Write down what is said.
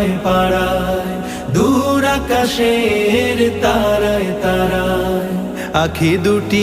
পাড়ায় পাড়ায় দূর আকাশের তারায় তারায় আখি দুটি